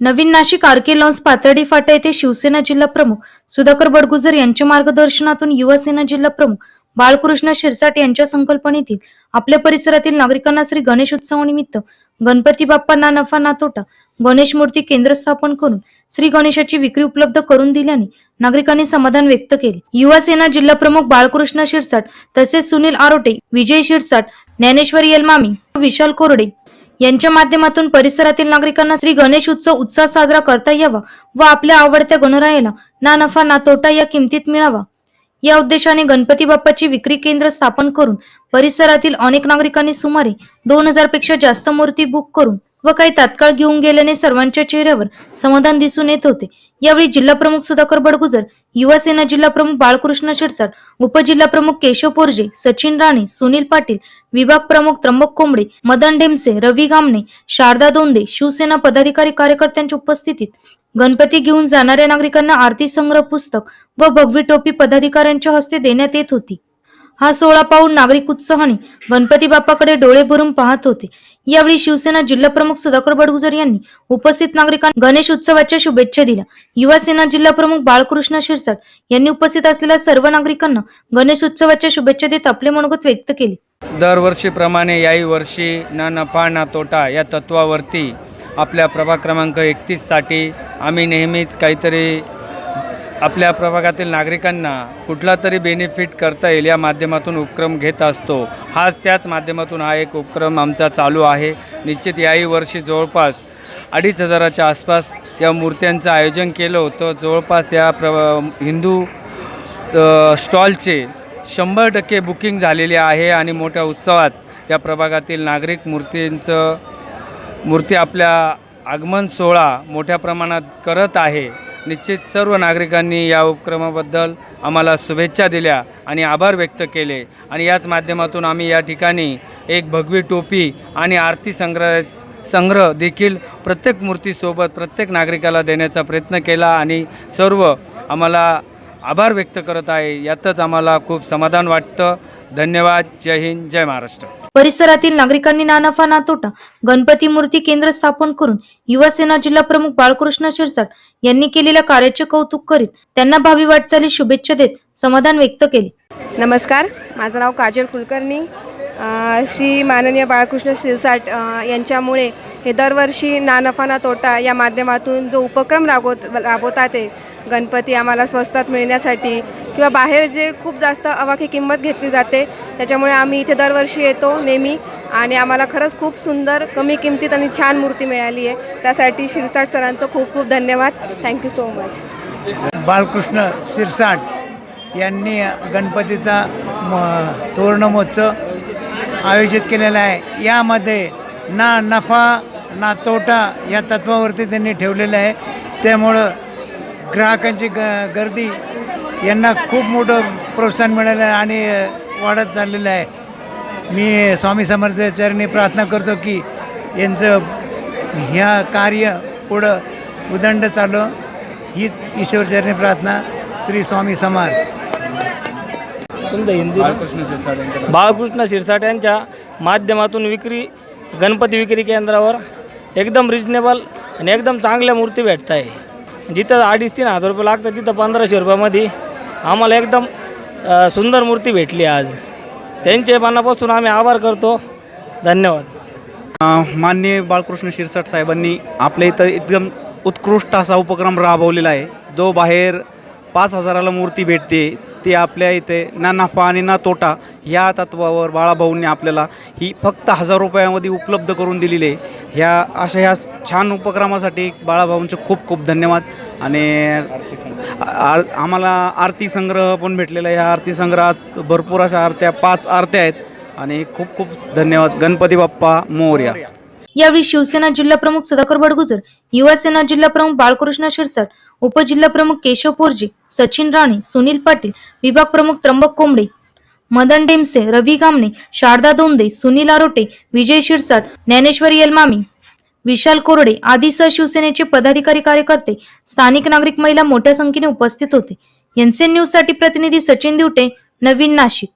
नवीन Nashik RK lawns पातळी फाटा येथे शिवसेना जिल्हा प्रमुख सुधाकर बडगुजर यांच्या मार्गदर्शनातून युवासेना जिल्हा प्रमुख बाळकृष्ण शिरसाट यांच्या संकल्पनेतील आपल्या परिसरातील नागरिकांना श्री गणेश उत्सवानिमित्त गणपती बाप्पा ना नफा ना तोटा गणेश मूर्ती केंद्र स्थापन करून श्री गणेशाची विक्री उपलब्ध करून दिल्याने नागरिकांनी समाधान व्यक्त केले. युवासेना जिल्हा प्रमुख बाळकृष्ण शिरसाट तसेच सुनील आरोटे विजय शिरसाट ज्ञानेश्वर यलमामी विशाल कोरडे यांच्या माध्यमातून परिसरातील नागरिकांना श्री गणेश उत्सव उत्साह साजरा करता यावा व आपल्या आवडत्या गणरायाला ना नफा ना तोटा या किमतीत मिळावा. या उद्देशाने गणपती बाप्पाची विक्री केंद्र स्थापन करून परिसरातील अनेक नागरिकांनी सुमारे दोन हजारपेक्षा जास्त मूर्ती बुक करून व काही तात्काळ घेऊन गेल्याने सर्वांच्या चेहऱ्यावर समाधान दिसून येत होते. यावेळी जिल्हा प्रमुख सुधाकर बडगुजर युवा सेना जिल्हा प्रमुख बाळकृष्ण शिरसाट उपजिल्हा प्रमुख केशव पोरजे सचिन राणे सुनील पाटील विभाग प्रमुख त्र्यंबक कोंबडे मदन ढेमसे रवी गामणे शारदा दोंदे शिवसेना पदाधिकारी कार्यकर्त्यांच्या उपस्थितीत गणपती घेऊन जाणाऱ्या नागरिकांना आरती संग्रह पुस्तक व भगवी टोपी पदाधिकाऱ्यांच्या हस्ते देण्यात येत होती. हा सोहळा पाहून नागरिक उत्साहाने गणपती बाप्पाकडे डोळे भरून पाहत होते. यावेळी शिवसेना जिल्हा प्रमुख सुधाकर बडगुजर यांनी उपस्थित नागरिकांना गणेश उत्सवाच्या शुभेच्छा दिल्या. युवा सेना जिल्हा प्रमुख बाळकृष्ण शिरसाट यांनी उपस्थित असलेल्या सर्व नागरिकांना गणेश उत्सवाच्या शुभेच्छा देत आपले मनोगत व्यक्त केले. दरवर्षीप्रमाणे याही वर्षी न नफा ना तोटा या तत्वावरती आपल्या प्रभाग क्रमांक एकतीससाठी आम्ही नेहमीच काहीतरी आपल्या प्रभागातील नागरिकांना कुठला तरी बेनिफिट करता येईल या माध्यमातून उपक्रम घेत असतो. हाच त्याच माध्यमातून हा एक उपक्रम आमचा चालू आहे. निश्चित याही वर्षी जवळपास अडीच हजाराच्या आसपास या मूर्त्यांचं आयोजन केलं होतं. जवळपास या प्र हिंदू स्टॉलचे शंभर टक्के बुकिंग झालेले आहे आणि मोठ्या उत्सवात या प्रभागातील नागरिक मूर्तींचं मूर्ती आपल्या आगमन सोहळा मोठ्या प्रमाणात करत आहे. निश्चित सर्व नागरिकांनी या उपक्रमाबद्दल आम्हाला शुभेच्छा दिल्या आणि आभार व्यक्त केले. आणि याच माध्यमातून आम्ही या ठिकाणी एक भगवी टोपी आणि आरती संग्रह संग्रह देखील प्रत्येक मूर्तीसोबत प्रत्येक नागरिकाला देण्याचा प्रयत्न केला आणि सर्व आम्हाला आभार व्यक्त करत आहे. यातच आम्हाला खूप समाधान वाटतं. धन्यवाद. जय हिंद. जय महाराष्ट्र. परिसरातील नागरिकांनी ना नफा ना तोटा गणपती मूर्ती केंद्र स्थापन करून युवासेना जिल्हा प्रमुख बाळकृष्ण शिरसाट यांनी केलेल्या कार्याचे कौतुक करीत त्यांना भावी वाटचाली शुभेच्छा देत समाधान व्यक्त केले. नमस्कार माझं नाव काजल कुलकर्णी. श्री माननीय बाळकृष्ण शिरसाट यांच्यामुळे हे दरवर्षी ना नफा ना तोटा या माध्यमातून जो उपक्रम राबवत राबवतात गणपती आम्हाला स्वस्तात मिळण्यासाठी किंवा बाहेर जे खूप जास्त अवाकी किंमत घेतली जाते त्याच्यामुळे आम्ही इथे दरवर्षी येतो नेहमी आणि आम्हाला खरंच खूप सुंदर कमी किमतीत आणि छान मूर्ती मिळाली आहे. त्यासाठी शिरसाट सरांचं खूप खूप धन्यवाद. Thank you so much Balkrishna Shirsat यांनी गणपतीचा म सुवर्णमहोत्सव आयोजित केलेला आहे. यामध्ये ना नफा ना तोटा या तत्वावरती त्यांनी ठेवलेलं आहे. त्यामुळं ग्राहकांची ग गर्दी यांना खूप मोठं प्रोत्साहन मिळालं आहे आणि वाढत चाललेलं आहे. मी स्वामी समर्थ चरणी प्रार्थना करतो की यांचं ह्या कार्य पुढं उदंड चालू. हीच ईश्वरचरणी प्रार्थना श्री स्वामी समर्थ. बाळकृष्ण शिरसाट यांच्या बाळकृष्ण शिरसाट यांच्या माध्यमातून विक्री गणपती विक्री केंद्रावर एकदम रिजनेबल आणि एकदम चांगल्या मूर्ती भेटत आहे जिथं अडीच तीन हजार रुपये लागतात तिथं पंधराशे रुपयामध्ये आम्हाला एकदम अ, सुंदर मूर्ती भेटली आज. त्यांचे मनापासून आम्ही आभार करतो. धन्यवाद. माननीय बाळकृष्ण शिरसाट साहेबांनी आपल्या इथं एकदम उत्कृष्ट असा उपक्रम राबवलेला आहे. जो बाहेर पाच हजाराला मूर्ती भेटते ती आपल्या इथे ना नफा आणि ना तोटा या तत्वावर बाळाभाऊंनी आपल्याला ही फक्त हजार रुपयामध्ये उपलब्ध करून दिलेली आहे. ह्या अशा ह्या छान उपक्रमासाठी बाळाभाऊंचे खूप खूप धन्यवाद. आणि आर आम्हाला आरती संग्रह पण भेटलेला आहे. या आरती संग्रहात भरपूर अशा आरत्या पाच आरत्या आहेत. आणि खूप खूप धन्यवाद. गणपती बाप्पा मोर्या. यावेळी शिवसेना जिल्हाप्रमुख सुधाकर बडगुजर युवासेना जिल्हाप्रमुख बाळकृष्ण शिरसाट उपजिल्हाप्रमुख केशव पोरजे सचिन राणे सुनील पाटील विभाग प्रमुख त्र्यंबक कोंबडे मदन डेमसे रवी गामणे शारदा दोंदे सुनील आरोटे विजय शिरसाट ज्ञानेश्वरी यलमामी विशाल कोरडे आदी शिवसेनेचे पदाधिकारी कार्यकर्ते स्थानिक नागरिक महिला मोठ्या संख्येने उपस्थित होते. एनसीएन न्यूजसाठी प्रतिनिधी सचिन दिवटे नवीन नाशिक.